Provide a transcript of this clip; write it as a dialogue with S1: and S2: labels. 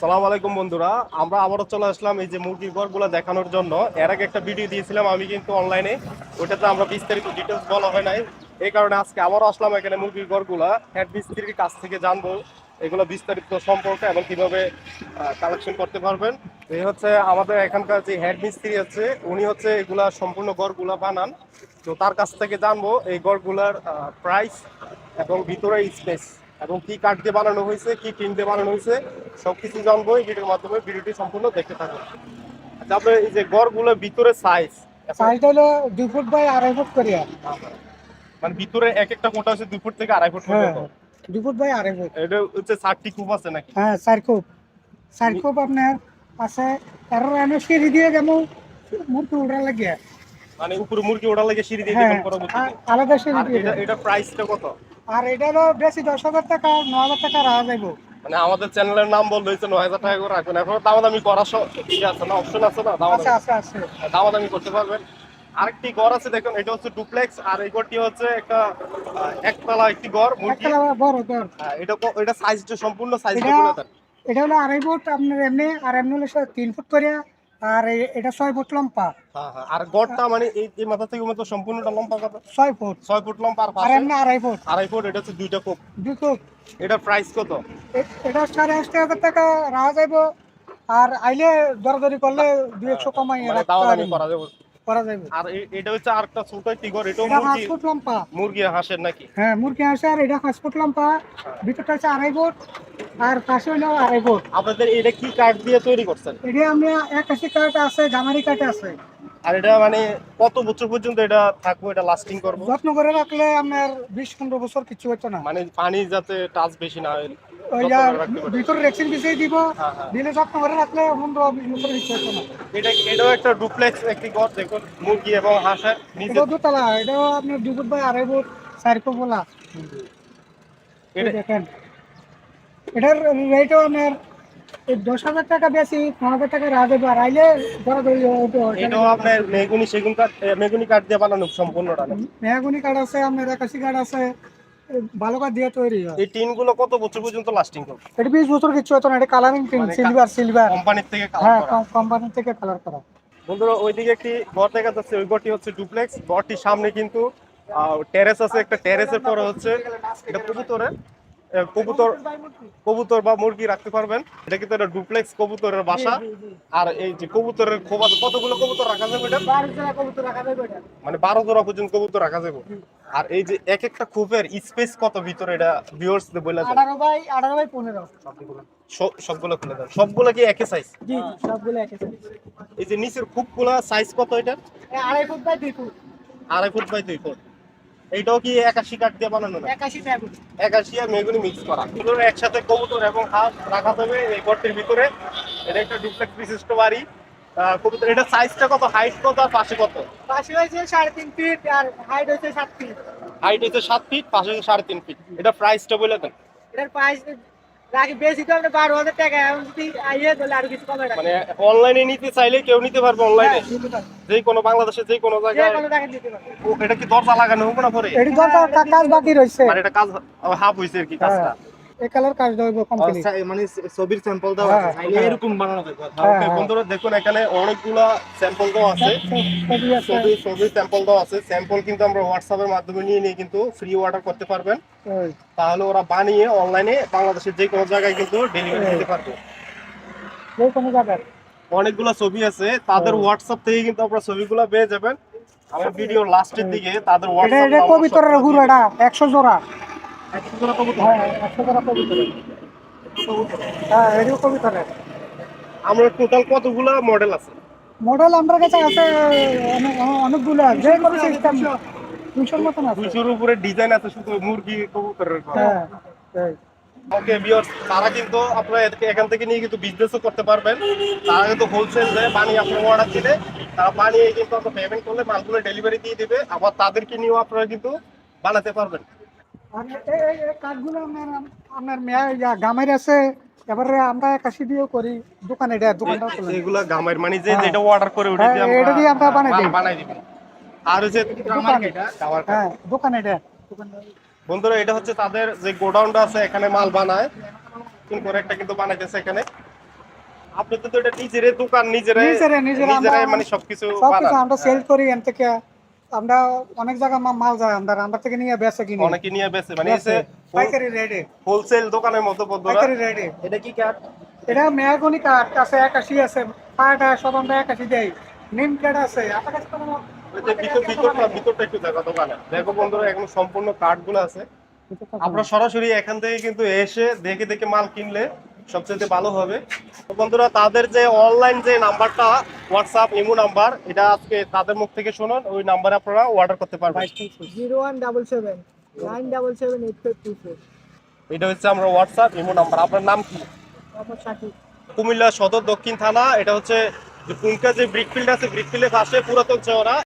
S1: সালাম আলাইকুম বন্ধুরা, আমরা আবারও চলে আসলাম এই যে মুরগির ঘরগুলো দেখানোর জন্য। এর আগে একটা ভিডিও দিয়েছিলাম, আমি কিন্তু অনলাইনে ওটাতে আমরা বিস্তারিত ডিটেলস বলা হয় নাই। এই কারণে আজকে আবারও আসলাম এখানে মুরগির ঘরগুলা। হেড মিস্ত্রির কাছ থেকে জানব এগুলো বিস্তারিত সম্পর্কে এবং কীভাবে কালেকশন করতে পারবেন। এই হচ্ছে আমাদের এখানকার যে হেড মিস্ত্রি আছে, উনি হচ্ছে এগুলা সম্পূর্ণ গড়গুলা বানান। তো তার কাছ থেকে জানব এই গড়গুলার প্রাইস এবং ভিতরে স্পেস এবং কি কাঠ দিয়ে বানানো হয়েছে কি টিন দিয়ে বানানো হয়েছে সবকিছু জানব এই ভিডিওর মাধ্যমে। ভিডিওটি সম্পূর্ণ দেখতে থাকুন। তারপরে এই যে গড়গুলোর ভিতরে সাইজ
S2: সাইজটা হলো দুই ফুট বাই আড়াই ফুট করিয়া
S1: মানে ভিতরে এক একটা কোটা হচ্ছে দুই ফুট থেকে আড়াই ফুট
S2: হ্যাঁ
S1: পর্যন্ত।
S2: দুই ফুট বাই আড়াই ফুট।
S1: এটা হচ্ছে ষাটটি কূপ আছে নাকি?
S2: হ্যাঁ চার খুব চার খুব আপনার আছে তেরো রানের সিঁড়ি দিয়ে যেমন মূর্তি উঠার লাগিয়ে।
S1: মানে উপরে মুরগি ওড়া লাগে সিঁড়ি দিয়ে
S2: হ্যাঁ আলাদা সিঁড়ি দিয়ে
S1: এটা
S2: দেয়।
S1: এটা প্রাইসটা কত?
S2: আর এটা হলো বেশি দশ হাজার টাকা ন হাজার টাকা রাখা যাইব।
S1: মানে আমাদের চ্যানেলের নাম বলল হয়েছে নয় হাজার টাকা করে রাখবেন। এখন দামাদামি করার ইয়ে আছে না? অপশন আছে না?
S2: আছে
S1: দামাদামি
S2: আছে।
S1: দামাদামি করতে পারবেন। আরেকটি ঘর আছে দেখুন এটা হচ্ছে ডুপ্লেক্স আর এই ঘরটি হচ্ছে একটা একতলা একটি ঘর
S2: একটা বড় তোর
S1: হ্যাঁ, এটা এটা সাইজটা সম্পূর্ণ সাইজটা
S2: এটা-
S1: বলে
S2: হলো আড়াই ফুট আপনার এমনি আর এমনি হলো তিন ফুট করিয়া আর এটা ছয় ফুট লম্বা।
S1: হ্যাঁ হ্যাঁ। আর গড়টা মানে এই মাথা থেকে মতো সম্পূর্ণটা লম্বা কত?
S2: ছয় ফুট।
S1: ছয় ফুট লম্বা আর
S2: আর এমনি আড়াই ফুট।
S1: আড়াই ফুট এটা হচ্ছে দুইটা কোপ।
S2: দুই ফুট
S1: এটা প্রাইস কত?
S2: এটা সাড়ে আটটা হাজার টাকা রাখা যাইব। আর আইলে দরাদরি করলে দুই একশো কমাই
S1: মানে করা যাবে
S2: করা যাইব।
S1: আর এটা হচ্ছে আরেকটা ছোট একটি এটাও মুরগি
S2: ফুট লম্বা
S1: মুরগি হাঁসের নাকি?
S2: হ্যাঁ মুরগি আছে আর এটা পাঁচ ফুট লম্বা ভিতরটা হচ্ছে আড়াই ফুট আর পাশে হইলেও আড়াই ফুট
S1: আপনাদের এটা কি কাঠ দিয়ে তৈরি করছেন?
S2: এটা আমি একাশি কাঠ আছে গামারি কাঠ আছে।
S1: আর এটা মানে কত বছর পর্যন্ত এটা থাকব এটা লাস্টিং করব?
S2: যত্ন করে রাখলে আপনার বিশ পনেরো বছর কিছু হতো না।
S1: মানে পানি যাতে টাচ বেশি না হয়।
S2: ভিতরে রেক্সিন বিছিয়ে দিব
S1: হ্যাঁ, হ্যাঁ।
S2: দিলে করে রাখলে না
S1: এটা এটাও একটা ডুপ্লেক্স একটি ঘর দেখুন মুরগি এবং হাঁসের নিজে
S2: এটাও দুতলা এটাও আপনার দুই ফুট বাই আড়াই ফুট চার ফুট বলা
S1: এটা
S2: দেখেন। এটার রেটও আপনার দশ হাজার টাকা বেশি ন হাজার টাকা রাখা ধরা ধরি
S1: এটাও আপনার মেগুনি সেগুন কাঠ মেগুনি কাঠ দিয়ে বানানো সম্পূর্ণটা না?
S2: মেহাগুনি কাঠ আছে আপনার একাশি কাঠ আছে কাঠ দিয়ে তৈরি হয়।
S1: এই টিনগুলো কত বছর পর্যন্ত লাস্টিং করবে
S2: এটা বিশ বছর কিছু হতো না এটা কালারিং টিন সিলভার সিলভার
S1: কোম্পানির থেকে কালার
S2: হ্যাঁ কোম্পানি থেকে কালার করা।
S1: বন্ধুরা ওইদিকে একটি ঘর দেখা যাচ্ছে ওই ঘরটি হচ্ছে ডুপ্লেক্স ঘরটির সামনে কিন্তু টেরেস আছে একটা টেরেসের পরে হচ্ছে এটা কবুতরের? কবুতর কবুতর বা মুরগি রাখতে পারবেন। এটা কিন্তু একটা ডুপ্লেক্স কবুতরের বাসা। আর এই যে কবুতরের খোবা কতগুলো কবুতর রাখা যাবে এটা?
S2: বারো জোড়া কবুতর রাখা যাবে এটা।
S1: মানে বারো জোড়া পর্যন্ত কবুতর রাখা যাবে। আর এই যে এক একটা খোপের স্পেস কত ভিতরে এটা ভিউয়ার্স বলে দেন
S2: আঠারো বাই আঠারো বাই পনেরো।
S1: সব- সবগুলো খুলে দেন। সবগুলো কি একই সাইজ
S2: জি জি সবগুলো একই size।
S1: এই যে নিচের খুবগুলা সাইজ কত এটা?
S2: আড়াই ফুট বাই দুই ফুট।
S1: আড়াই ফুট বাই দুই ফুট। এইটাও কি একাশি কাঠ দিয়ে বানানো না
S2: একাশি
S1: একাশি আর মেগুনি মিক্স করা। এগুলো একসাথে কবুতর এবং হাঁস রাখা যাবে এই ঘরটির ভিতরে। এটা একটা ডুপ্লেক্স বিশিষ্ট বাড়ি। কবুতর এটা সাইজটা কত? হাইট কত আর পাশে কত?
S2: পাশে হয়েছে সাড়ে তিন ফিট আর হাইট হয়েছে সাত ফিট
S1: হাইট হয়েছে সাত ফিট পাশে সাড়ে তিন ফিট এটা প্রাইসটা বলে দেন।
S2: এটার প্রাইস রাখি বেশি তো আমরা বারো হাজার টাকা এখন যদি আইয়ে তাহলে আরও কিছু কমে
S1: মানে অনলাইনে নিতে চাইলে কেউ নিতে পারবে অনলাইনে
S2: হ্যাঁ,
S1: যে কোনো বাংলাদেশে যে কোনো জায়গায় এটা কি দরজা লাগানো হবে না পরে
S2: এটি কা- কাজ বাকি রয়েছে
S1: মানে এটা কাজ হাফ হয়েছে আর কি কাজটা।
S2: এই কালার কাজ দেবো কমপ্লিট
S3: মানে ছবির স্যাম্পল
S2: হ্যাঁ,
S3: আছে। চাইলে
S2: হ্যাঁ।
S3: এরকম বানানো যাবে।
S2: হ্যাঁ,
S1: ওকে,
S2: হ্যাঁ।
S1: বন্ধুরা দেখুন এখানে অনেকগুলা স্যাম্পল আছে।
S2: ছবি
S1: ছবি ছবি স্যাম্পল দেওয়া আছে। স্যাম্পল কিন্তু আমরা হোয়াটসঅ্যাপের মাধ্যমে নিয়ে নিয়ে কিন্তু ফ্রি অর্ডার করতে পারবেন। তাহলে ওরা বানিয়ে অনলাইনে বাংলাদেশের যে কোনো জায়গায় কিন্তু ডেলিভারি দিতে পারবে।
S2: যে কোনো জায়গায়।
S1: অনেকগুলো ছবি আছে তাদের হোয়াটসঅ্যাপ থেকে কিন্তু আপনারা ছবিগুলো পেয়ে যাবেন। আমার ভিডিও লাস্টের দিকে তাদের হোয়াটসঅ্যাপ
S2: এটা কবিতরের হুড় এটা একশো জোড়া। 100 জোড়া কবিতর হ্যাঁ একশো জোড়া কবিতরের হ্যাঁ এটিও কবিতরের
S1: আমরা টোটাল কতগুলো মডেল আছে?
S2: মডেল আমার কাছে আছে অনেক- অনেকগুলো যে কোনো সিস্টেম মতন আছে
S1: উপরে ডিজাইন আছে শুধু মুরগি কবুতরের
S2: হ্যাঁ।
S1: ওকে ভিউয়ার্স তারা কিন্তু আপনারা এখান থেকে নিয়ে কিন্তু বিজনেসও করতে পারবেন তারা কিন্তু হোলসেল দেয় পানি অর্ডার দিলে তারা বানিয়ে কিন্তু আপনার পেমেন্ট করলে মালগুলো ডেলিভারি দিয়ে দিবে আবার তাদেরকে নিয়েও আপনারা কিন্তু বানাতে পারবেন
S2: কাঠগুলো আপনার গামের আছে এবারে আমরা একাশি দিয়েও করি দোকানে এটা দোকানটাও খুলে
S1: গামের মানে যে
S2: হ্যাঁ।
S1: যেটা অর্ডার করে ওটা
S2: হ্যাঁ, দিয়ে আমরা বানাই দিই।
S1: বানাই দিবেন আর হচ্ছে
S2: হ্যাঁ দোকানে এটা।
S1: বন্ধুরা এটা হচ্ছে তাদের যে গোডাউনটা আছে এখানে মাল বানায়। নতুন করে একটা কিন্তু বানাইতেছে এখানে। আপনি তো এটা নিজেরে দোকান নিজেরে
S2: নিজেরে- নিজেরে আমরা-
S1: মানে সবকিছু
S2: সবকিছু আমরা সেল করি এন থেকে আমরা অনেক জায়গায় মা- মাল যায় আমরা আমরা থেকে নিয়ে বেচে কিনি।
S1: অনেকে নিয়ে বেছে মানে এসে
S2: পাইকারি রেডে
S1: হোলসেল দোকানের মতো বন্ধুরা।
S2: পাইকারি রেডে
S3: এটা কি কাঠ?
S2: এটা মেয়াগনি কাঠ আছে একাশি আছে পাটা সব আমরা একাশি দেই। নিম কাঠ আছে আপনার কাছে কোনো
S1: ভিতরটা ভিতরটা একটু দেখো দোকানে। দেখো বন্ধুরা এখন সম্পূর্ণ কার্ডগুলো আছে। আপনারা সরাসরি এখান থেকে কিন্তু এসে দেখে দেখে মাল কিনলে সবচেয়ে ভালো হবে। তো বন্ধুরা তাদের যে অনলাইন যে নাম্বারটা হোয়াটসঅ্যাপ ইমো নাম্বার এটা আজকে তাদের মুখ থেকে শুনুন ওই নাম্বারে আপনারা অর্ডার করতে পারবেন।
S4: Zero one double seven nine double seven eight five two four.
S1: এটা হচ্ছে আমরা হোয়াটসঅ্যাপ ইমো নাম্বার। আপনার নাম কি? কুমিল্লা সদর দক্ষিণ থানা এটা হচ্ছে যে পুনকা যে ব্রিকফিল্ড আছে ব্রিকফিল্ডের পাশে পুরাতন চওড়া।